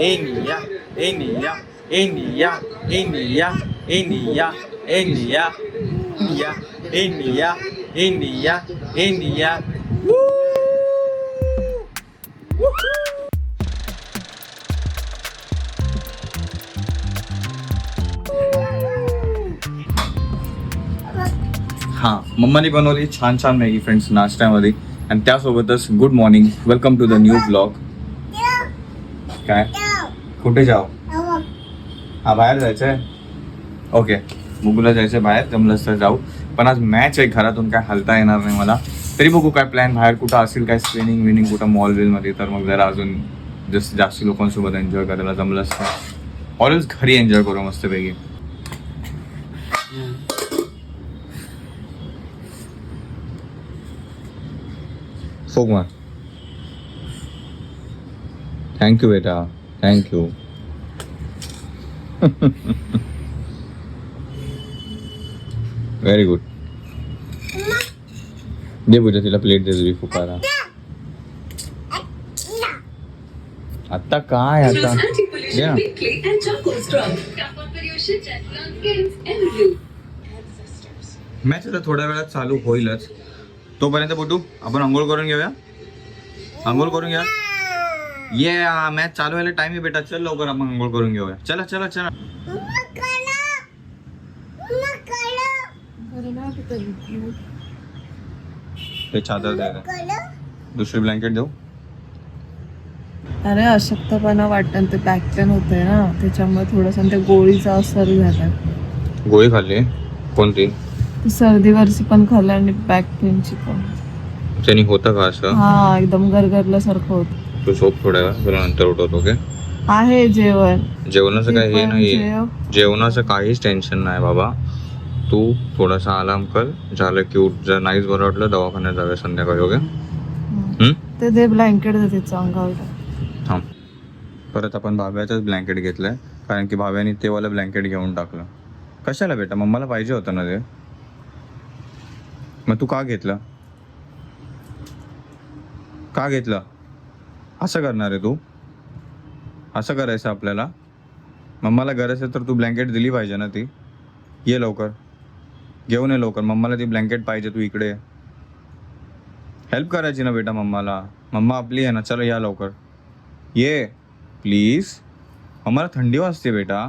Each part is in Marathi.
Enia, Enia, Enia, Enia, Enia, Enia, Enia, Enia, Enia, Enia. हा मम्माने बनवली छान छान मॅगी फ्रेंड्स नाश्त्यामध्ये. आणि त्यासोबतच good morning welcome to the new blog. काय? कुठे जाऊ? हा बाहेर जायचंय? ओके बुगूला जायचंय बाहेर जमलंच तर जाऊ. पण आज मॅच आहे घरातून काय हलता येणार नाही मला. तरी बघू काय प्लॅन बाहेर कुठं असेल काय स्क्रीनिंग विनिंग कुठं मॉलमध्ये तर मग जरा अजून जस्ट जास्त लोकांसोबत एन्जॉय करायला जमलंच तर ऑलवेज घरी एन्जॉय करू मस्तपैकी. फोक मार थँक्यू बेटा. थँक्यू व्हेरी गुड दे पूजा तिला प्लेट दे तुझी फुकारा आता काय आता? मॅच आता थोड्या वेळात चालू होईलच. तोपर्यंत बोटू आपण आंघोळ करून घेऊया. आंघोळ करून घ्या. ये मॅच चालू व्हायला टाइम आहे बेटा चल लवकर आपण आंघोळ करून घेऊया. चला चला चला. ते चादर. दुसरी ब्लँकेट देऊ? अरे अशक्तपणा वाटतं. ते बॅक पेन होते ना. त्याच्यामुळे थोडंसं ते गोळीचा असर झाला. गोळी खाल्ली? कोणती? सर्दीवरची पण खाल्ली आणि बॅक पेनची पण. त्यांनी होतं का असं? हा एकदम गरगरल्यासारखं होत. तू झोप थोड्या वेळ तुला नंतर उठवतो ओके आहे जेवण. जेवणाचं काय हे नाही जेव. जेवणाचं काहीच टेन्शन नाही बाबा. तू थोडासा आराम कर. झालं की उठ. जर नाहीच बरं वाटलं दवाखान्यात जाऊया संध्याकाळी ओके. ते दे ब्लँकेट दे तिचं अंगावर. थांब. परत आपण भाव्याचंच ब्लँकेट घेतलंय. कारण की भाव्याने ते वाला ब्लँकेट घेऊन टाकलं. कशाला बेटा? मम्माला पाहिजे होतं ना ते? मग तू का घेतलं? का घेतलं? असं करणार आहे तू. असं करायचं आपल्याला. मम्माला गरज आहे तर तू ब्लँकेट दिली पाहिजे ना ती. ये लवकर. घेऊन ये लवकर. मम्माला ती ब्लँकेट पाहिजे तू इकडे. हेल्प करायची ना बेटा मम्माला. मम्मा आपली आहे ना. चलो या लवकर. ये. प्लीज मम्माला थंडी वाजते बेटा.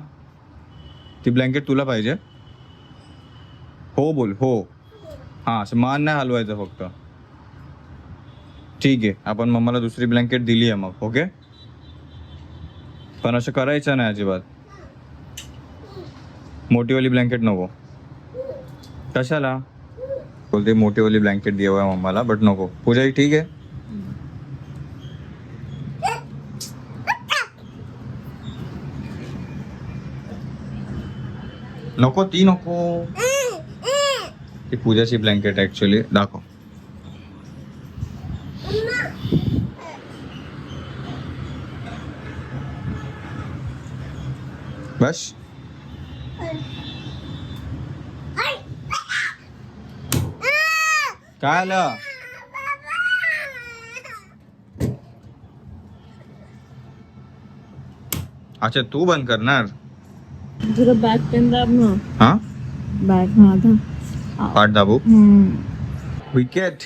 ती ब्लँकेट तुला पाहिजे. हो बोल. हो. हां असं मान नाही हलवायचं फक्त. ठीक आहे. आपण मम्माला दुसरी ब्लँकेट दिली आहे मग ओके पण असं करायचं नाही अजिबात. मोठीवाली ब्लँकेट नको. कशाला? बोलते मोठीवाली ब्लँकेट देऊया मम्माला बट नको. पूजा ठीक आहे? नको ती नको. ती पूजाची ब्लँकेट ॲक्च्युली दाखव. बस काय आलं अच्छा तू बंद करणार तुझं बॅक पेन दाब ना हा बॅक हा दाब. पाठ दाबू. विकेट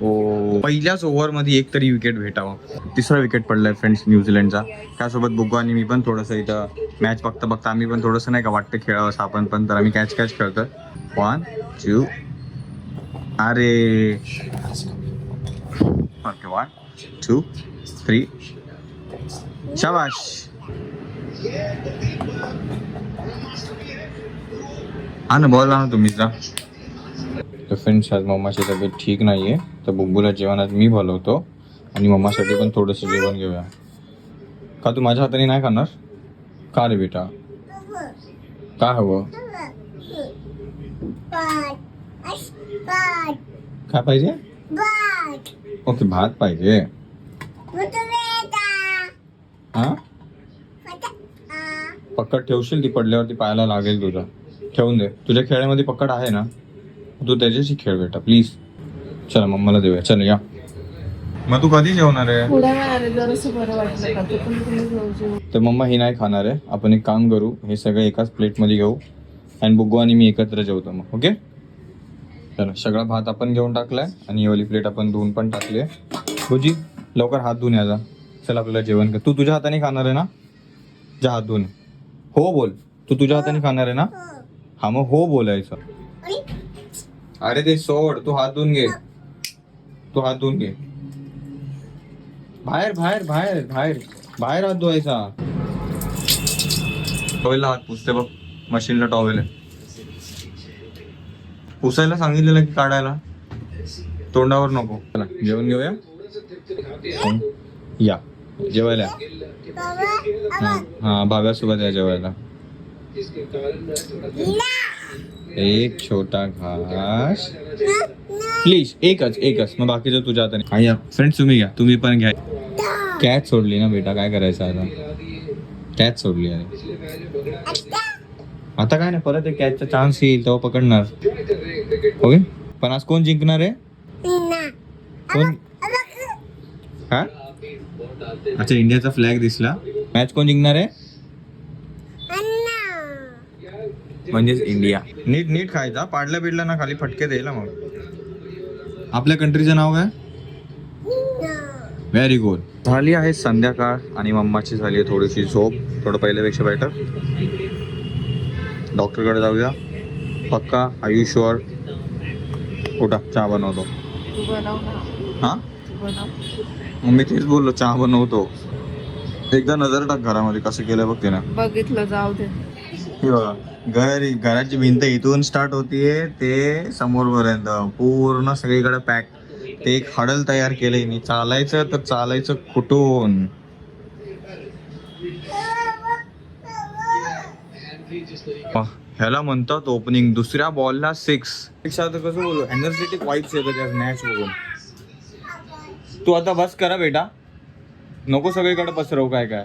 हो. पहिल्याच ओव्हरमध्ये एक तरी विकेट भेटावं. तिसरा विकेट पडलाय फ्रेंड्स न्यूझीलंडचा. त्यासोबत बुग्गू आणि मी पण थोडंसं इथं मॅच बघता बघता आम्ही पण थोडंसं नाही का वाटतं खेळावं असं आपण पण तर आम्ही कॅच कॅच खेळतो वन टू अरे. ओके वन टू थ्री शाबाश. हा ना बॉल ना तुम्हीच जा. तर फ्रेंड्स आज मम्माची तब्येत ठीक नाही आहे तर बुब्बूला जेवण आज मी बोलवतो. आणि मम्मासाठी पण थोडंसं जेवण घेऊया. का तू माझ्या हाताने नाही खाणार? का रे बेटा? काय हवं? काय पाहिजे? ओके भात पाहिजे. हा? पकड ठेवशील ती पडल्यावरती पाहायला लागेल तुझा. ठेवून दे. तुझ्या खेळामध्ये पकड आहे ना? तू त्याच्याशी खेळ बेटा प्लीज चला मम्माला देऊया. चल या. मग तू कधी जेवणार आहे? थोड्या वेळाने जरासं बरं वाटलं का? तू पण तुम्ही घेऊ जेवू. तर मम्मा ही नाही खाणार आहे. आपण एक काम करू हे सगळं एकाच प्लेटमध्ये घेऊ आणि बुग्गू आणि मी एकत्र जेवतो मग ओके? चला सगळा भात आपण घेऊन टाकलाय आणि ही वाली प्लेट आपण धुवून पण टाकली आहे. भुजी लवकर हात धुवून याचा चल आपल्याला जेवण कर. तू तुझ्या हाताने खाणार आहे ना? जा हात धुवून. हो बोल. तू तुझ्या हाताने खाणार आहे ना? हा मग हो बोलायचं. अरे ते सोड तू हात धुवून घे. तू हात धुवून घे. बाहेर बाहेर बाहेर बाहेर. बाहेर हात धुवायचा. टॉवेलला हात पुसते बघ. मशीनला टॉवेल आहे. पुसायला सांगितलेलं की काढायला. तोंडावर नको. चला जेवण घेऊया. या. जेवायला. हा हा भाव्यासोबत या जेवायला. एक छोटा घास. प्लीज एकच एकच. मग बाकीचं तुझ्या हाताने या. फ्रेंड्स तुम्ही घ्या. तुम्ही पण घ्या. कॅच सोडली ना बेटा? काय करायचं आता? कॅच सोडली अरे आता काय नाही परत एक कॅचचा चान्स येईल तेव्हा पकडणार. ओके पण आज कोण जिंकणार आहे? कोण? हा? अच्छा इंडियाचा फ्लॅग दिसला. मॅच कोण जिंकणार आहे? म्हणजेच इंडिया नीट नीट खायचा पाडल्या बिडल्या ना खाली फटके देईल मग. आपल्या कंट्रीचं नाव काय? व्हेरी गुड झाली आहे संध्याकाळ आणि मम्माची झाली आहे थोडीशी झोप. थोडं पहिल्यापेक्षा बेटर डॉक्टरकडे जाऊया. पक्का? आयुष्यवर उठा चहा बनवतो. तू बनव ना हा? तू मग मी तेच बोललो चहा बनवतो. एकदा नजर टाक घरामध्ये कसं केलं बघ तिनं. बघितलं जाऊ दे. हे बघा घर घराची भिंत इथून स्टार्ट होतीये ते समोरपर्यंत पूर्ण सगळीकडे पॅक ते एक हडल तयार केलंय मी. चालायचं तर चालायचं कुठून? ह्याला म्हणतात ओपनिंग दुसऱ्या बॉलला सिक्सपेक्षा तर कसं बोलू? एनर्जेटिक वाईब्स येतात त्या मॅच बघून. तू आता बस करा बेटा. नको सगळीकडे पसरव काय काय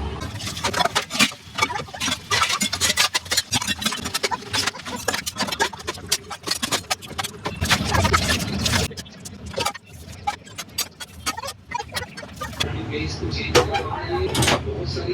आता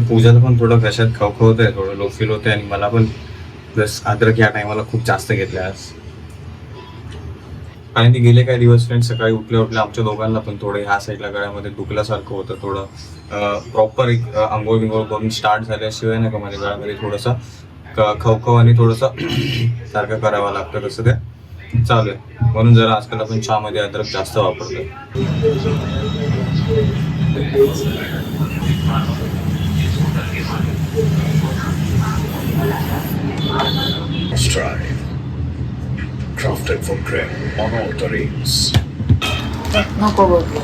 पूजाला पण थोडं घशात खवखवत आहे थोडं लो फील होतंय आणि मला पण प्लस अद्रक या टायमाला खूप जास्त घेतल्यास आणि ते गेले काही दिवस फ्रेंड सकाळी उठल्या उठल्या आमच्या दोघांना पण थोडं ह्या साईडला गळ्यामध्ये दुखल्यासारखं होतं थोडं. प्रॉपर एक आंघोळ बिंगोळ करून स्टार्ट झाल्याशिवाय नाही का माझ्या गळ्यामध्ये थोडंसं क- खवखव आणि थोडंसं सारखं करावं लागतं तसं ते. चालू आहे म्हणून जरा आजकाल आपण चहामध्ये अद्रक जास्त वापरतो Strive. Crafted for grip on all terrains. नको बघू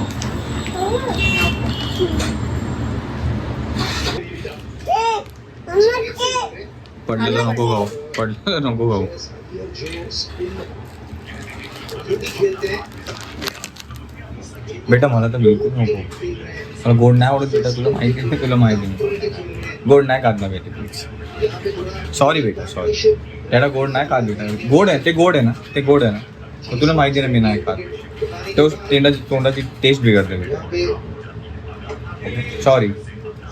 पडलेलं नको खाऊ पडलेलं नको खाऊ बेटा मला तर बिलकुल नको मला गोड नाही आवडत बेटा तुला माहिती आहे तुला माहिती नाही गोड नाही खात ना बेटा प्लीज सॉरी बेटा सॉरी त्याला गोड नाही खात बेटा गोड आहे ते गोड आहे ना ते गोड आहे ना. तुला माहिती आहे ना मी नाही खात. तो तेंडाची तोंडाची टेस्ट बिघडते बेटा. सॉरी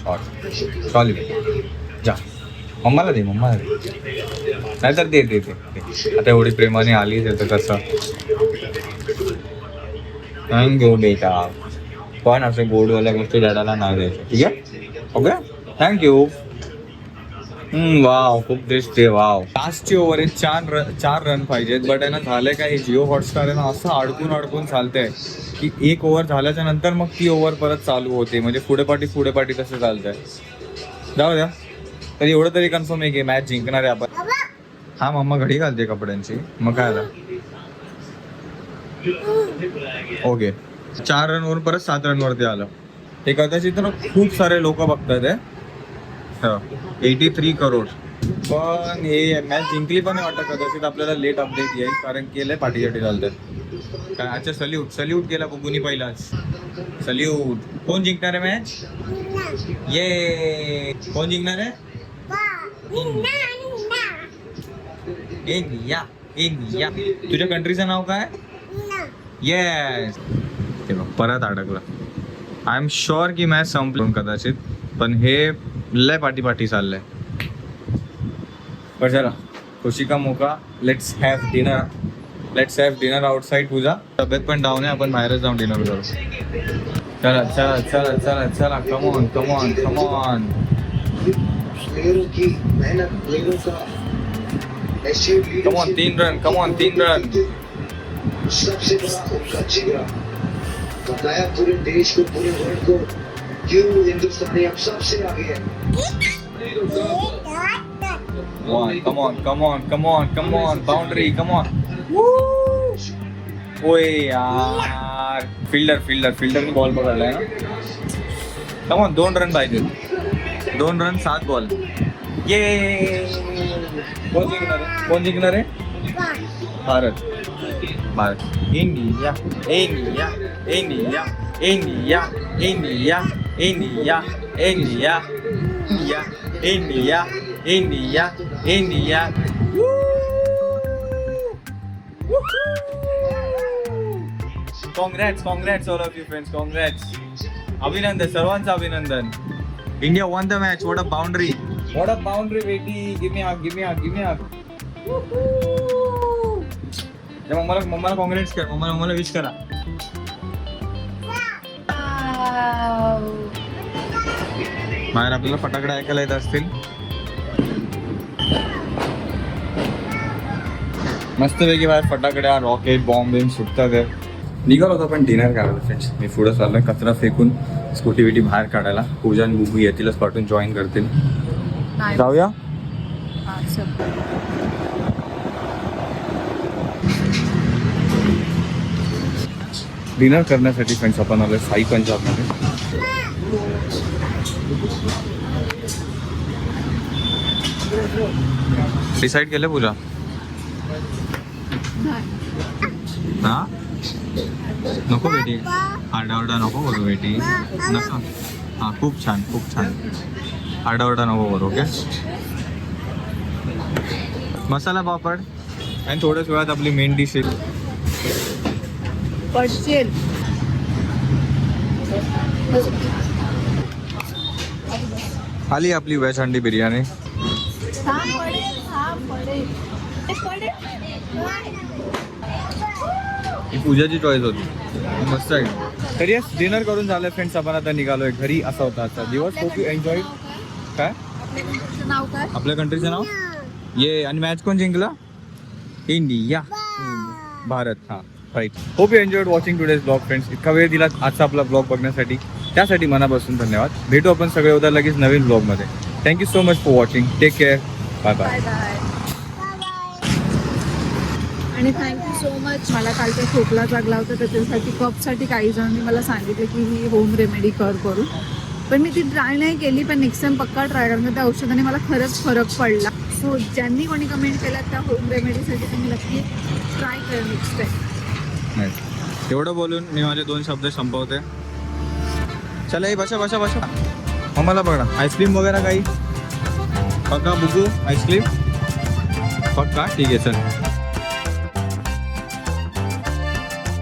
सॉरी सॉरी बेटा. जा. मम्माला दे मम्माला दे. नाहीतर दे दे दे. आता एवढी प्रेमाने आली तर कसं? थँक्यू बेटा. पण असं गोडवाल्या गोष्टी डॅडाला नाही द्यायचं. ठीक आहे? ओके थँक्यू वाव खूप दिसते वाव. लास्टची ओव्हर आहे चार रन चार रन पाहिजेत बट आहे ना झालंय काय? जिओ हॉटस्टार आहे ना असं अडकून अडकून चालतंय. की एक ओव्हर झाल्याच्यानंतर मग ती ओव्हर परत चालू होते. म्हणजे पुढे पाठी पुढे पाठी तसं चालतंय? जाऊ द्या. तर एवढं तरी कन्फर्म आहे की मॅच जिंकणार आहे आपण. हा मम्मा घडी घालते कपड्यांची. मग काय आलं ओके. चार रन वरून परत सात रन वरती आलं. हे कदाचित ना खूप सारे लोक बघतात आहे एटी थ्री करोड पण हे मॅच जिंकली पण वाटत कदाचित आपल्याला लेट अपडेट येईल कारण केलंय पाठीसाठी चालतं काय अच्छा सल्यूट सल्यूट केला बुबुनी पहिलाच सल्यूट कोण जिंकणार आहे मॅच ये कोण जिंकणार आहे? इंडिया. इंडिया. तुझ्या कंट्रीचं नाव काय? येस ते बघ परत अडकला. आय एम शुअर की मॅच संपली. कदाचित. पण हे लय पाठी पाठी चाललंय. बरं चला. खुशी का मोका let's have dinner let's have dinner outside Pooja. तब्येत पण डाऊन आहे आपण बाहेरच जाऊन डिनर करू. चला चला चला चला चला. Come on come on come on come on तीन रन कमॉन तीन रन सबसे बड़ा उनका जिगरा। बताया पूरे देश को पूरे वर्ल्ड को। क्यों हिंदुस्तानी अब सबसे आगे है। Come on, come on, come on, come on, come on, boundary, come on. ओए यार। फिल्डर फिल्डर फिल्डरने बॉल पकडलाय ना। कम ऑन दोन रन पाहिजे दोन रन सात बॉल ये कोण जिंकणार आहे. कोण जिंकणार आहे? भारत. Bharat. India. India. India. India. India. India, India, India, India, India, India. Congrats, congrats all of you friends, congrats. Abhinandan, Sarvansa Abhinandan. India won the match. What a boundary. What a boundary, baby. Give me up, give me up, give me up. hug. त्या मम्माला मम्माला कॉंग्रेट्स कर मम्माला मम्माला विश करा बाहेर आपल्याला फटाकडे ऐकायला येत असतील. मस्तपैकी बाहेर फटाकड्या रॉकेट बॉम्ब बिम सुटतात. निघालो होतो आपण डिनर करायला फ्रेंड्स मी पुढे चाललोय कचरा फेकून स्कूटी बिटी बाहेर काढायला. पूजा आणि बुबू येतीलच पाठवून जॉईन करतील. जाऊया. डिनर करण्यासाठी फ्रेंड्स आपण आलोय साई पंजाबमध्ये. डिसाईड केलं पूजा? हा? नको बेटी. आरडाओरडा नको करू बेटी. नको. हा खूप छान खूप छान. आरडाओरडा नको करू ओके? मसाला पापड आणि थोड्याच वेळात आपली मेन डिश येईल पडशील आली आपली वेज अंडी बिर्याणी. ही पूजाची चॉईस होती. मस्त आहे. तरी डिनर करून झालं फ्रेंड्स आपण आता निघालोय घरी. असा होता आजचा दिवस. खूप एन्जॉय काय आपल्या कंट्रीचं नाव काय? आपल्या कंट्रीचं नाव? ये आणि मॅच कोण जिंकला? इंडिया. भारत. हा right hope you enjoyed watching today's blog friends इतका वेळ दिला आजचा आपला ब्लॉग बघण्यासाठी. त्यासाठी मनापासून धन्यवाद. भेटू आपण सगळे उद्या लगेच नवीन ब्लॉगमध्ये. Thank you so much for watching take care bye bye आणि थँक्यू सो मच मला कालचा खोकला लागला होता त्याच्यासाठी कपसाठी काही जणांनी मला सांगितलं की ही होम रेमेडी कर करू पण मी ती ट्राय नाही केली पण नेक्स्ट टाइम पक्का ट्राय करणार त्या औषधाने मला खरंच फरक पडला. सो ज्यांनी कोणी कमेंट केला त्या होम रेमेडीसाठी तुम्ही नक्की ट्राय करा नेक्स्ट टाइम एवढं बोलून मी माझे दोन शब्द संपवते. चला हे बसा बसा बसा. आम्हाला बघा आईस्क्रीम वगैरे काही? पक्का बुकू आईस्क्रीम? पक्का ठीक आहे चल.